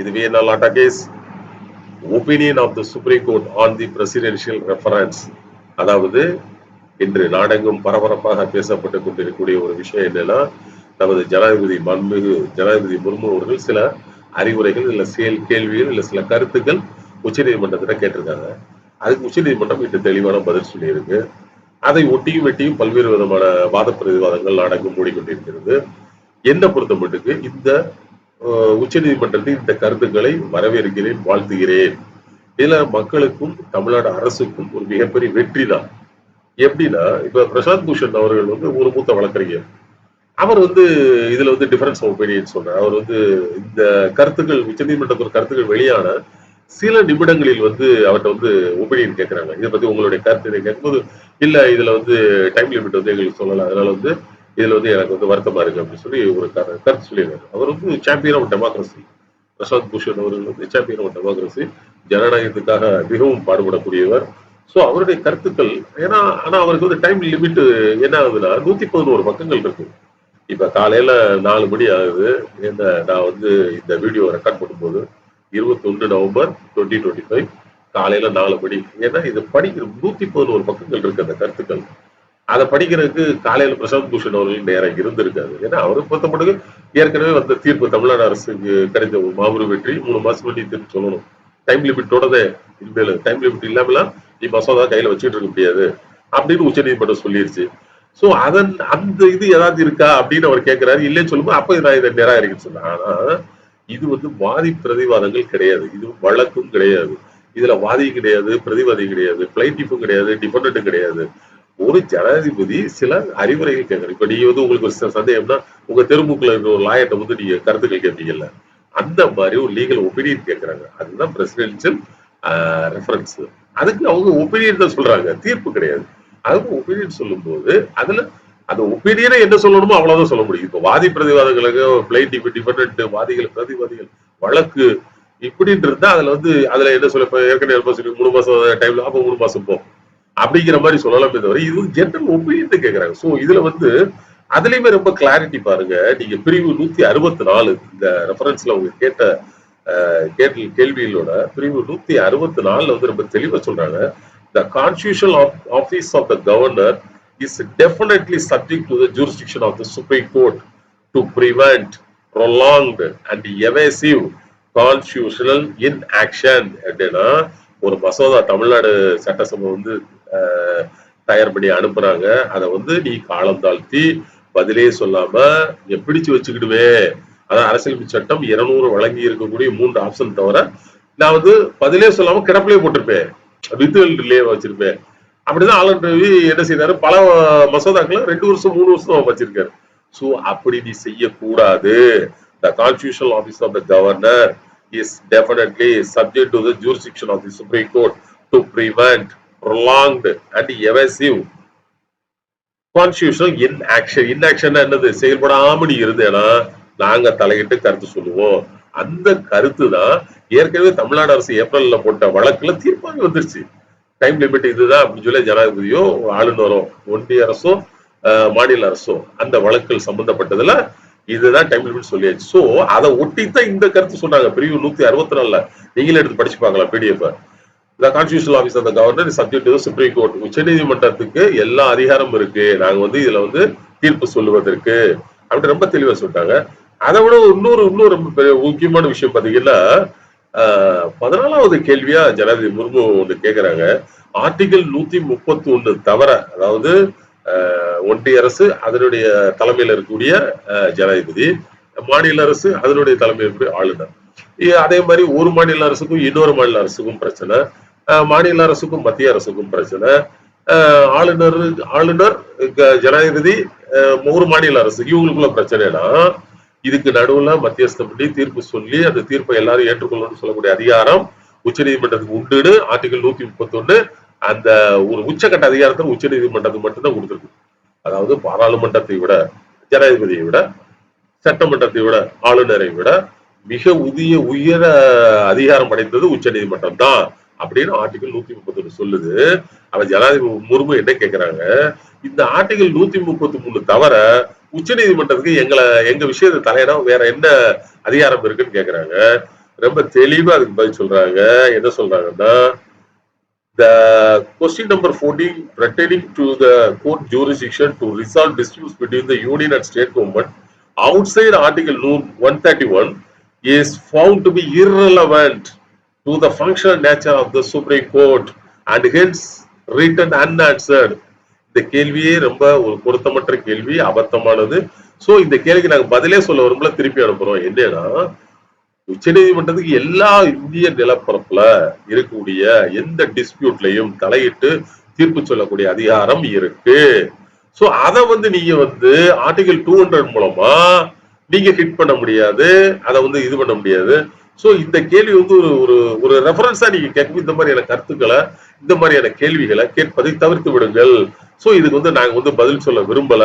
இது Vienna case opinion of the supreme court on the presidential reference அதாவது இன்று நாடெங்கும் பரபரப்பாக பேசப்பட்டு கொண்டிருக்கக்கூடிய ஒரு விஷயம் என்னன்னா நமது ஜனாதிபதி மன்மிகு ஜனாதிபதி முர்மு அவர்கள் சில அறிவுரைகள் இல்லை செயல் கேள்விகள் இல்லை சில கருத்துக்கள் உச்சநீதிமன்றத்தில் கேட்டிருக்காங்க. அதுக்கு உச்சநீதிமன்றம் இன்று தெளிவான பதில் சொல்லியிருக்கு. அதை ஒட்டியும் வெட்டியும் பல்வேறு விதமான வாத பிரதிவாதங்கள் நாடகம் மூடிக்கொண்டிருக்கிறது. என்ன பொறுத்த மட்டுக்கு இந்த உச்சநீதிமன்றத்தில் உச்சநீதிமன்றத்தின் இந்த கருத்துக்களை வரவேற்கிறேன் வாழ்த்துகிறேன். இதுல மக்களுக்கும் தமிழ்நாடு அரசுக்கும் ஒரு மிகப்பெரிய வெற்றி தான் எப்படின்னா இப்ப பிரசாந்த் பூஷன் அவர்கள் வந்து ஒரு மூத்த வழக்கறிஞர். அவர் வந்து இதுல வந்து டிஃபரன்ஸ் ஆஃப் ஒப்பீனியன் சொல்றார் அவர் வந்து இந்த கருத்துக்கள் உச்சநீதிமன்றத்தோட கருத்துக்கள் வெளியான சில நிமிடங்களில் வந்து அவர்கிட்ட வந்து ஒப்பீனியன் கேட்குறாங்க இதை பத்தி உங்களுடைய கருத்து இதை கேட்கும்போது இல்ல இதுல வந்து டைம் லிமிட் வந்து எங்களுக்கு சொல்லலாம் அதனால வந்து இதுல வந்து எனக்கு வந்து வருத்தமா இருக்கு அப்படின்னு சொல்லி ஒரு கரு- கருத்து சொல்லியிருக்காரு. அவர் வந்து champion of democracy Prashant Bhushan அவர்கள் வந்து சாம்பியன் ஆஃப் டெமோக்ரஸி ஜனநாயகத்துக்காக மிகவும் பாடுபடக்கூடியவர். சோ அவருடைய கருத்துக்கள் ஏன்னா ஆனா அவருக்கு வந்து டைம் லிமிட் என்ன ஆகுதுன்னா நூத்தி பதினோரு பக்கங்கள் இருக்கு. இப்ப காலையில நாலு மணி ஆகுது. என்ன நான் வந்து இந்த வீடியோ ரெக்கார்ட் பண்ணும்போது இருபத்தொன்று நவம்பர் டுவெண்ட்டி டுவெண்ட்டி ஃபைவ் காலையில நாலு மணி. ஏன்னா இது படிக்கிற நூத்தி பதினோரு பக்கங்கள் இருக்கு அந்த கருத்துக்கள். அதை படிக்கிறதுக்கு காலையில பிரசாந்த் பூஷன் அவர்கள் நேரம் இருந்திருக்காது. ஏன்னா அவருக்கு பொறுத்த மட்டும் ஏற்கனவே வந்த தீர்ப்பு தமிழ்நாடு அரசுக்கு கிடைத்த ஒரு மாபெரும் வெற்றி. மூணு மாசம் பண்ணி தீர்ப்பு சொல்லணும். டைம் லிமிட்டோட இனிமேல் டைம் லிமிட் இல்லாமலாம் நீ மசோதா கையில வச்சுட்டு இருக்க முடியாது. அப்படின்னு உச்சநீதிமன்றம் சொல்லிருச்சு. சோ அதன் அந்த இது ஏதாவது இருக்கா அப்படின்னு அவர் கேட்கிறாரு இல்லைன்னு சொல்லும்போது அப்ப நான் இதை நிராகரிக்க சொன்னேன் ஆனா இது வந்து வாதி பிரதிவாதங்கள் கிடையாது. இது வழக்கும் கிடையாது. இதுல வாதி கிடையாது பிரதிவாதி கிடையாது பிளைட்டிஃபும் கிடையாது டிபெண்டும் கிடையாது. ஒரு ஜனாதிபதி சில அறிவுரைகள் கேட்கணும் இப்ப நீங்க வந்து உங்களுக்கு ஒரு சந்தேகம்னா உங்க தெருமுக்குல இருக்கிற ஒரு லாயர்ட்ட வந்து நீங்க கருத்துக்கள் கேட்பீங்கல்ல. அந்த மாதிரி ஒரு லீகல் ஒப்பீனியன் கேட்கறாங்க. அதுதான் பிரசிடென்சியல் ரெஃபரன்ஸ் அதுக்கு அவங்க ஒப்பீனியன் தான் சொல்றாங்க. தீர்ப்பு கிடையாது. அதுக்கு ஒப்பீனியன் சொல்லும்போது அதுல அந்த ஒப்பீனியனை என்ன சொல்லணுமோ அவ்வளவுதான் சொல்ல முடியும். இப்ப வாதி பிரதிவாதங்களுக்கு பிளைட் டிபெண்ட் வாதிகள் பிரதிவாதிகள் வழக்கு இப்படின்னு இருந்தா அதுல வந்து அதுல என்ன சொல்ல ஏற்கனவே மூணு மாசம் டைம்ல அப்ப மூணு மாசம் போகும் அப்படிங்கிற மாதிரி சொல்லலாமே தவிர இது ஜென்ரல் ஒப்பீனியன் கேட்கறாங்க சோ இதுல வந்து அதுலயுமே ரொம்ப கிளாரிட்டி பாருங்க. நீங்க பிரிவு நூத்தி அறுபத்தி நாலு இந்த ரெஃபரன்ஸ்ல அவங்க கேட்ட கேட்ட கேள்வி கேள்விகளோட பிரிவு நூத்தி அறுபத்தி நாலுல வந்து ரொம்ப தெளிவா சொல்றாங்க. The constitution office of the governor is definitely subject to the jurisdiction of the supreme court to prevent prolonged and evasive constitutional inaction அப்படின்னா ஒரு மசோதா தமிழ்நாடு சட்டசபை வந்து தயார் பண்ணி அனுப்புறாங்க. அதை வந்து நீ காலம் தாழ்த்தி பதிலே சொல்லாம எப்படிச்சு பிடிச்சு வச்சுக்கிடுவே. அதான் அரசியலமைப்பு சட்டம் இருநூறு வழங்கி இருக்கக்கூடிய மூன்று ஆப்ஷன் தவிர நான் வந்து பதிலே சொல்லாம கிடப்பிலே போட்டிருப்பேன். வித்துகள் ரிலே வச்சிருப்பேன். அப்படிதான் ஆலன் ரவி என்ன செய்தாரு? பல மசோதாக்களை ரெண்டு வருஷம் மூணு வருஷம் வச்சிருக்காரு. சோ அப்படி நீ செய்யக்கூடாது. The constitution office of the governor is definitely subject to the jurisdiction of the supreme court to prevent prolonged and evasive constitutional inaction inaction என்னது? செயல்படாமல் நீ இருந்தேனா? நாங்க தலையிட்டு கருத்து சொல்லுவோம். அந்த கருத்து தான் ஏற்கனவே தமிழ்நாடு அரசு ஏப்ரல்ல போட்ட வழக்குல தீர்ப்பாக வந்துருச்சு. டைம் லிமிட் இதுதான் அப்படின்னு சொல்லி ஜனாதிபதியோ ஆளுநரோ ஒன்றிய அரசோ அஹ், மாநில அரசோ அந்த வழக்கில் சம்பந்தப்பட்டதுல இதுதான் டைம் லிமிட் சொல்லியாச்சு. சோ அதை ஒட்டித்தான் இந்த கருத்து சொன்னாங்க. பிரிவு நூத்தி அறுபத்தி நாலுல. நீங்களே எடுத்து படிச்சு பார்க்கலாம் P D F the constitutional office of the governor subject to supreme court உச்சநீதிமன்றத்துக்கு எல்லா அதிகாரமும் இருக்கு. நாங்க வந்து இதுல வந்து தீர்ப்பு சொல்லுவதற்கு. அப்படி ரொம்ப தெளிவா சொல்லிட்டாங்க. அதை விட இன்னொரு இன்னொரு ரொம்ப பெரிய முக்கியமான விஷயம் பாத்தீங்கன்னா ஆஹ், பதினாலாவது கேள்வியா ஜனாதிபதி முர்மு ஒன்று கேக்குறாங்க. ஆர்டிகல் நூத்தி முப்பத்தி ஒண்ணு தவிர அதாவது ஆஹ், ஒன்றிய அரசு அதனுடைய தலைமையில இருக்கக்கூடிய ஜனாதிபதி மாநில அரசு அதனுடைய தலைமையில் இருக்கக்கூடிய ஆளுநர். அதே மாதிரி ஒரு மாநில அரசுக்கும் இன்னொரு மாநில அரசுக்கும் பிரச்சனை. மாநில அரசுக்கும் மத்திய அரசுக்கும் பிரச்சனை. ஆளுநர் ஆளுநர் ஜனாதிபதி அஹ் ஒரு மாநில அரசு. இவங்களுக்குள்ள பிரச்சனைனா இதுக்கு நடுவுல மத்தியஸ்தப்படி பண்ணி தீர்ப்பு சொல்லி அந்த தீர்ப்பை எல்லாரும் ஏற்றுக்கொள்ளணும்னு சொல்லக்கூடிய அதிகாரம் உச்சநீதிமன்றத்துக்கு உண்டுன்னு ஆர்டிகல் நூத்தி முப்பத்தி ஒண்ணு அந்த ஒரு உச்சக்கட்ட அதிகாரத்தை உச்சநீதிமன்றத்துக்கு மட்டும்தான் கொடுத்துருக்கு. அதாவது பாராளுமன்றத்தை விட ஜனாதிபதியை விட சட்டமன்றத்தை விட ஆளுநரை விட மிக உதிய உயர அதிகாரம் அடைந்தது உச்ச நீதிமன்றம் தான். அப்படின்னு ஆர்டிகல் நூத்தி முப்பத்தி ஒண்ணு சொல்லுது. அவன் ஜனாதிபதி முர்மு என்ன கேக்குறாங்க? இந்த ஆர்டிகல் நூத்தி முப்பத்தி மூணு தவிர உச்ச நீதிமன்றத்துக்கு எங்களை எங்க விஷயத்தை தலையிட வேற என்ன அதிகாரம் இருக்குன்னு கேக்குறாங்க. ரொம்ப தெளிவா அதுக்கு பதில் சொல்றாங்க. என்ன சொல்றாங்கன்னா the question number 14 pertaining to the court jurisdiction to resolve disputes between the union and state government outside article nu- 131 is found to be irrelevant. To the functional nature of the supreme court and hence written unanswered இந்த கேள்வியே ரொம்ப ஒரு பொருத்தமற்ற கேள்வி அபத்தமானது. So இந்த கேள்விக்கு நாங்க பதிலே சொல்ல வரும்போல திருப்பி அனுப்புறோம். என்னன்னா உச்சநீதிமன்றத்துக்கு எல்லா இந்திய நிலப்பரப்புல இருக்கக்கூடிய எந்த டிஸ்பியூட்லையும் தலையிட்டு தீர்ப்பு சொல்லக்கூடிய அதிகாரம் இருக்கு. சோ அத வந்து நீங்க வந்து ஆர்டிகல் டூ ஹண்ட்ரட் மூலமா நீங்க ஹிட் பண்ண முடியாது. அதை வந்து இது பண்ண முடியாது. ஸோ இந்த கேள்வி வந்து ஒரு ஒரு ஒரு ரெஃபரன்ஸா நீங்க கேட்கும். இந்த மாதிரியான கருத்துக்களை இந்த மாதிரியான கேள்விகளை கேட்பதை தவிர்த்து விடுங்கள். ஸோ இதுக்கு வந்து நாங்கள் வந்து பதில் சொல்ல விரும்பல.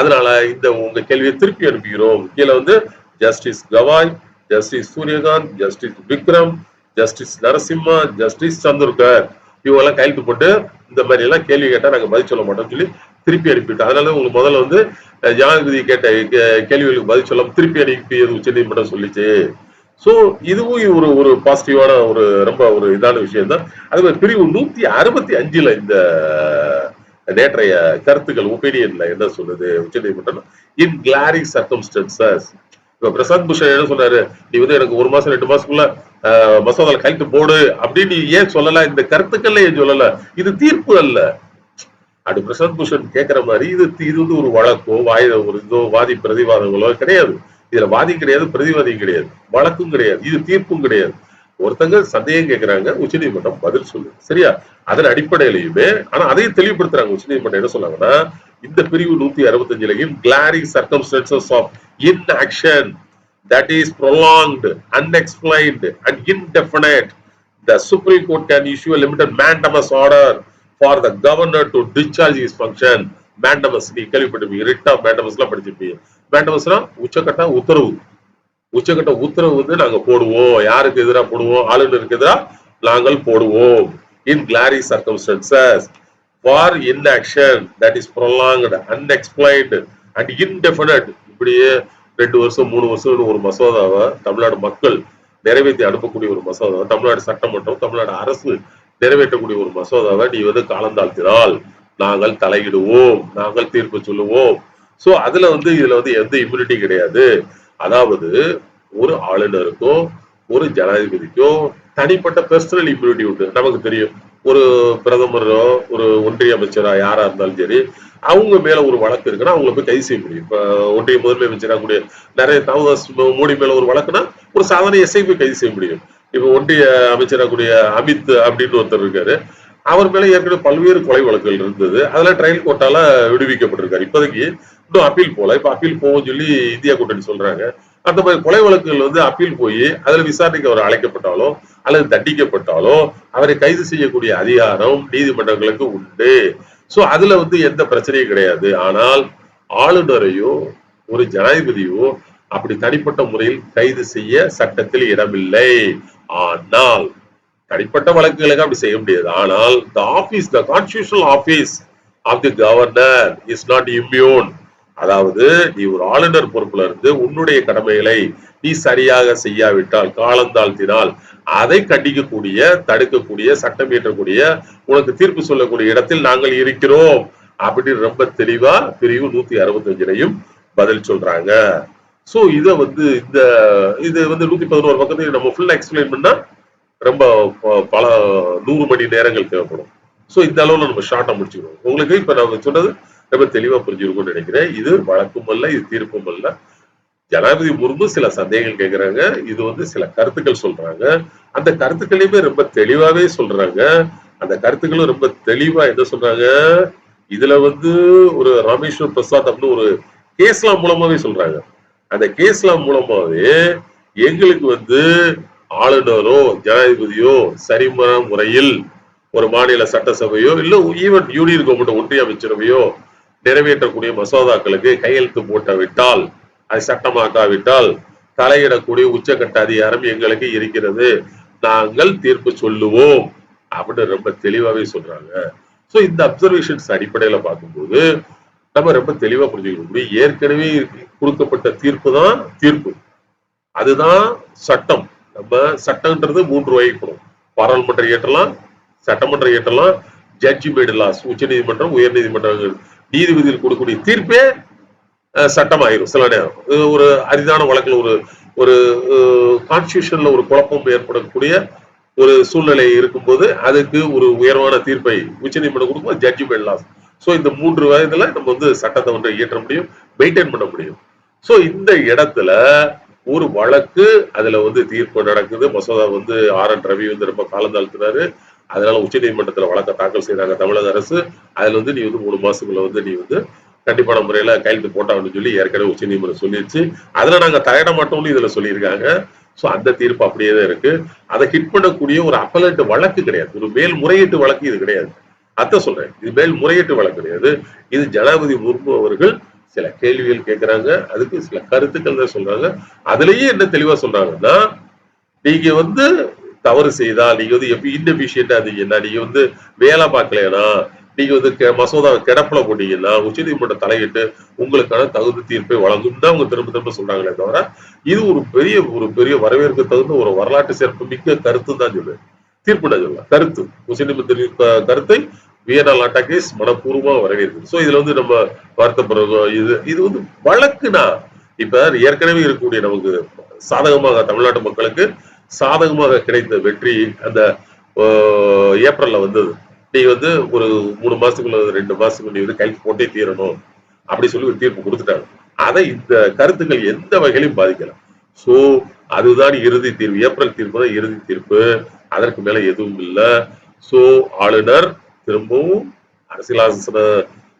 அதனால இந்த உங்க கேள்வியை திருப்பி அனுப்புகிறோம். கீழே வந்து justice Gavai justice Suryakant justice Vikram justice Narasimha justice Chandurkar இவங்கெல்லாம் கையெழுத்து போட்டு இந்த மாதிரி எல்லாம் கேள்வி கேட்டால் நாங்கள் பதில் சொல்ல மாட்டோம்னு சொல்லி திருப்பி அனுப்பிட்டோம் அதனால உங்களுக்கு முதல்ல வந்து ஜனாதிபதி கேட்ட கேள்விகளுக்கு பதில் சொல்லாமல் திருப்பி அனுப்பியது உச்சநீதிமன்றம் சொல்லிச்சு. சோ இதுவும் ஒரு ஒரு பாசிட்டிவான ஒரு ரொம்ப ஒரு இதான விஷயம் தான் அதே மாதிரி பிரிவு நூத்தி அறுபத்தி அஞ்சுல இந்த நேற்றைய கருத்துக்கள் ஒப்பீனியன்ல என்ன சொல்லுது உச்சநீதிமன்றம்? இன் கிளாரி சர்க்கம்ஸ்டன்சஸ் இப்ப பிரசாந்த் பூஷன் என்ன சொன்னாரு? நீ வந்து எனக்கு ஒரு மாசம் ரெண்டு மாசத்துக்குள்ள மசோதாவில் மசோதால போடு. அப்படின்னு நீ ஏன் சொல்லல? இந்த கருத்துக்கள்ல ஏன் சொல்லல? இது தீர்ப்பு அல்ல. அப்படி பிரசாந்த் பூஷன் கேட்கிற மாதிரி இது இது வந்து ஒரு வழக்கோ வாய் ஒரு இதோ வாதி பிரதிவாதங்களோ கிடையாது. இதுல வாதி கிடையாது பிரதிவாதி கிடையாது வழக்கும் கிடையாது இது தீர்ப்பும் கிடையாது. ஒருத்தங்க சந்தேகம் கேட்கிறாங்க உச்சநீதிமன்றம் பதில் சொல்லு சரியா? அதன் அடிப்படையிலையுமே ஆனா அதையும் தெளிவுபடுத்துறாங்க உச்சநீதிமன்றம் என்ன சொன்னாங்கன்னா இந்த பிரிவு நூத்தி அறுபத்தஞ்சுலையும் glaring circumstances of inaction that is prolonged unexplained and indefinite the supreme court can issue limited mandamus order for the governor to discharge his function mandamus நீ கேள்விப்பட்டிருப்பீங்க ரிட் ஆஃப் மேண்டமஸ்லாம் படிச்சிருப்பீங்க. மேண்டமஸ்னா உச்சக்கட்ட உத்தரவு. உச்சக்கட்ட உத்தரவு வந்து நாங்க போடுவோம். யாருக்கு எதிராக போடுவோம்? ஆளுநருக்கு எதிராக நாங்கள் போடுவோம். In glaring circumstances for inaction that is prolonged unexplained and indefinite இப்படியே ரெண்டு வருஷம் மூணு வருஷம் ஒரு மசோதாவை தமிழ்நாடு மக்கள் நிறைவேற்றி அனுப்பக்கூடிய ஒரு மசோதாவை தமிழ்நாடு சட்டமன்றம் தமிழ்நாடு அரசு நிறைவேற்றக்கூடிய ஒரு மசோதாவை நீ வந்து காலந்தாழ்த்தினால் நாங்கள் தலையிடுவோம். நாங்கள் தீர்ப்பு சொல்லுவோம். ஸோ அதுல வந்து இதுல வந்து எந்த இம்யூனிட்டி கிடையாது. அதாவது ஒரு ஆளுநருக்கோ ஒரு ஜனாதிபதிக்கோ தனிப்பட்ட பர்சனல் இம்யூனிட்டி உண்டு. நமக்கு தெரியும். ஒரு பிரதமரோ ஒரு ஒன்றிய அமைச்சரா யாரா இருந்தாலும் சரி அவங்க மேல ஒரு வழக்கு இருக்குன்னா அவங்கள போய் கைது செய்ய முடியும். இப்போ ஒன்றிய முதன்மை அமைச்சராக கூடிய நிறைய தாமதாஸ் மோடி மேல ஒரு வழக்குனா ஒரு சாதாரண எஸ்ஐ போய் கைது செய்ய முடியும். இப்போ ஒன்றிய அமைச்சராக கூடிய அமித் அப்படின்னு ஒருத்தர் இருக்காரு. அவர் மேல ஏற்கனவே பல்வேறு கொலை வழக்குகள் இருந்தது. அதெல்லாம் ட்ரையல் கோர்ட்டால விடுவிக்கப்பட்டிருக்காரு. இப்போதைக்கு இன்னும் அப்பீல் போல. இப்ப அப்பீல் போகும் சொல்லி இந்தியா கூட்டணி சொல்றாங்க. அந்த மாதிரி கொலை வழக்குகள் வந்து அப்பீல் போய் அதுல விசாரணைக்கு அவர் அழைக்கப்பட்டாலோ அல்லது தண்டிக்கப்பட்டாலோ அவரை கைது செய்யக்கூடிய அதிகாரம் நீதிமன்றங்களுக்கு உண்டு. சோ அதுல வந்து எந்த பிரச்சனையும் கிடையாது. ஆனால் ஆளுநரையோ ஒரு ஜனாதிபதியோ அப்படி தனிப்பட்ட முறையில் கைது செய்ய சட்டத்தில் இடமில்லை. ஆனால் தனிப்பட்ட வழக்குகளுக்கு அப்படி செய்ய முடியாது. ஆனால் the office the constitutional office of the governor is not immune அதாவது நீ ஒரு ஆளுநர் பொறுப்புல இருந்து உன்னுடைய கடமைகளை நீ சரியாக செய்யாவிட்டால் காலந்தாழ்த்தினால் அதை கண்டிக்கக்கூடிய தடுக்கக்கூடிய சட்டம் இயற்றக்கூடிய உனக்கு தீர்ப்பு சொல்லக்கூடிய இடத்தில் நாங்கள் இருக்கிறோம். அப்படின்னு ரொம்ப தெளிவா பிரிவு நூத்தி அறுபத்தஞ்சுலையும் பதில் சொல்றாங்க. சோ இத வந்து இந்த இது வந்து நூத்தி பதினோரு பக்கத்தையும் நம்ம ஃபுல்லா எக்ஸ்பிளைன் பண்ணா ரொம்ப பல நூறு மணி நேரங்கள் தேவைப்படும். சோ இந்த அளவுல நம்ம ஷார்ட்டா முடிச்சுக்கணும் உங்களுக்கு இப்ப நான் சொன்னது ரொம்ப தெளிவா புரிஞ்சிருக்கும்னு நினைக்கிறேன். இது வழக்கும் அல்ல இது தீர்ப்பும் அல்ல ஜனாதிபதி முர்மு சில சந்தேகங்கள் கேட்கிறாங்க இது வந்து சில கருத்துக்கள் சொல்றாங்க. அந்த கருத்துக்களையுமே ரொம்ப தெளிவாவே சொல்றாங்க. அந்த கருத்துக்களும் ரொம்ப தெளிவா என்ன சொல்றாங்க? இதுல வந்து ஒரு ராமேஸ்வர் பிரசாத் அப்படின்னு ஒரு கேஸ்லாம் மூலமாவே சொல்றாங்க. அந்த கேஸ்லாம் மூலமாவே எங்களுக்கு வந்து ஆளுநரோ ஜனாதிபதியோ சரிமர முறையில் ஒரு மாநில சட்டசபையோ இல்ல ஈவன் யூனியன் கவர்மெண்ட் ஒன்றிய அமைச்சரவையோ நிறைவேற்றக்கூடிய மசோதாக்களுக்கு கையெழுத்து போட்டவிட்டால் அதை சட்டமாக்காவிட்டால் தலையிடக்கூடிய உச்சக்கட்ட அதிகாரம் எங்களுக்கு இருக்கிறது. நாங்கள் தீர்ப்பு சொல்லுவோம். அப்படின்னு ரொம்ப தெளிவாவே சொல்றாங்க. ஸோ இந்த அப்சர்வேஷன்ஸ் அடிப்படையில பார்க்கும்போது நம்ம ரொம்ப தெளிவா புரிஞ்சுக்கணும் முடியும். ஏற்கனவே கொடுக்கப்பட்ட தீர்ப்பு தான் தீர்ப்பு. அதுதான் சட்டம். நம்ம சட்டம்ன்றது மூன்று வகைப்படும். பாராளுமன்றம் இயற்றலாம் சட்டமன்றம் இயற்றலாம் ஜட்ஜ்மெண்ட் லாஸ் உச்ச நீதிமன்றம் உயர் நீதிமன்றம் நீதிபதியில் கொடுக்கக்கூடிய தீர்ப்பே அஹ், சட்டமாயிரும் சில நேரம். இது ஒரு அரிதான வழக்குல ஒரு ஒரு கான்ஸ்டியூஷன்ல ஒரு குழப்பம் ஏற்படக்கூடிய ஒரு சூழ்நிலை இருக்கும்போது அதுக்கு ஒரு உயர்வான தீர்ப்பை உச்ச நீதிமன்றம் கொடுக்கும்போது ஜட்ஜ்மெண்ட் லாஸ் ஸோ இந்த மூன்று வயதுல நம்ம வந்து சட்டத்தை வந்து இயற்ற முடியும் மெயின்டைன் பண்ண முடியும். ஸோ இந்த இடத்துல ஒரு வழக்கு அதுல வந்து தீர்ப்பு நடக்குது. மசோதா வந்து ஆர் என் ரவி வந்து ரொம்ப காலம் தாழ்த்தினாரு அதனால உச்ச நீதிமன்றத்துல வழக்க தாக்கல் செய்றாங்க தமிழக அரசு. அதுல வந்து நீ வந்து மூணு மாசத்துக்குள்ள வந்து நீ வந்து கண்டிப்பான முறையில கையெழுத்து போட்டாங்கன்னு சொல்லி ஏற்கனவே உச்ச நீதிமன்றம் சொல்லிருச்சு. அதுல நாங்க தயட மாட்டோம்னு இதுல சொல்லியிருக்காங்க. சோ அந்த தீர்ப்பு அப்படியே தான் இருக்கு. அதை ஹிட் பண்ணக்கூடிய ஒரு அப்பலட் வழக்கு கிடையாது. ஒரு மேல் முறையீட்டு வழக்கு இது கிடையாது. அதான் சொல்றேன். இது மேல் முறையீட்டு வழக்கு கிடையாது. இது ஜனாதிபதி முர்மு அவர்கள் சில கேள்விகள் கேட்கிறாங்க அதுக்கு சில கருத்துக்கள் தான் சொல்றாங்க. அதுலயே என்ன தெளிவா சொல்றாங்கன்னா நீங்க வந்து தவறு செய்தா நீங்க வந்து எப்படி இன்எஃபிஷியண்டா இருந்தீங்கன்னா நீங்க வந்து வேலை பார்க்கலையா நீங்க வந்து கெ- மசோதாவை கிடப்புல போட்டீங்கன்னா உச்சநீதிமன்றம் தலையிட்டு உங்களுக்கான தகுதி தீர்ப்பை வழங்கும் தான் அவங்க திரும்ப திரும்ப சொல்றாங்களே தவிர இது ஒரு பெரிய ஒரு பெரிய வரவேற்க தகுந்த ஒரு வரலாற்று சிறப்பு மிக்க கருத்து தான் சொல்லு தீர்ப்பு நான் சொல்லலாம் கருத்து. உச்சநீதிமன்றத்தின் கருத்தை வியனா லாட்டாகேஸ் மனப்பூர்வமா வரவேற்குது சோ இதுல வந்து நம்ம வருத்தப்படுறோம் இது இது வந்து வழக்குனா இப்ப ஏற்கனவே இருக்கக்கூடிய நமக்கு சாதகமாக தமிழ்நாட்டு மக்களுக்கு சாதகமாக கிடைத்த வெற்றி அந்த ஆஹ், ஏப்ரல்ல வந்தது. நீ வந்து ஒரு மூணு மாசத்துக்குள்ள ரெண்டு மாசத்துக்குள்ள நீ வந்து கைக்கு போட்டே தீரணும். அப்படி சொல்லி ஒரு தீர்ப்பு கொடுத்துட்டாங்க. அதை இந்த கருத்துக்கள் எந்த வகையிலும் பாதிக்கல. ஸோ அதுதான் இறுதி தீர்ப்பு. ஏப்ரல் தீர்ப்பு தான் இறுதி தீர்ப்பு. அதற்கு மேல எதுவும் இல்லை. ஸோ ஆளுநர் திரும்பவும் அரசியலாசன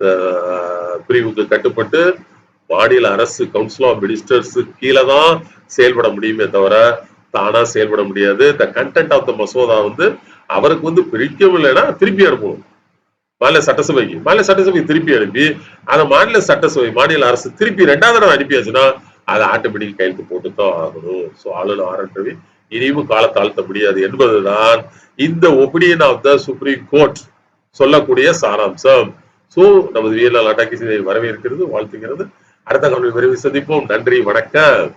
ஆஹ், பிரிவுக்கு கட்டுப்பட்டு மாநில அரசு கவுன்சில் ஆஃப் மினிஸ்டர்ஸு கீழே தான் செயல்பட முடியுமே தவிர தானா செயல்பட முடியாது. த கண்டென்ட் ஆஃப் த மசோதா வந்து அவருக்கு வந்து பிடிக்கவில்லைன்னா திருப்பி அனுப்பணும். மாநில சட்டசபைக்கு. மாநில சட்டசபை திருப்பி அனுப்பி அந்த மாநில சட்டசபை மாநில அரசு திருப்பி ரெண்டாவது தடவை அனுப்பியாச்சுன்னா அதை ஆட்டோமேட்டிக் கையெழுத்து போட்டு தான் ஆகணும். ஸோ ஆளுநர் ஆர் என் ரவி இனியும் காலத்தாழ்த்த முடியாது என்பதுதான் இந்த opinion of the supreme court சொல்லக்கூடிய சாராம்சம். சோ நமது வீரலால் அட்டாக்கி வரவேற்கிறது வாழ்த்துகிறது. அடுத்த கல்வி விரைவில் சந்திப்போம். நன்றி வணக்கம்.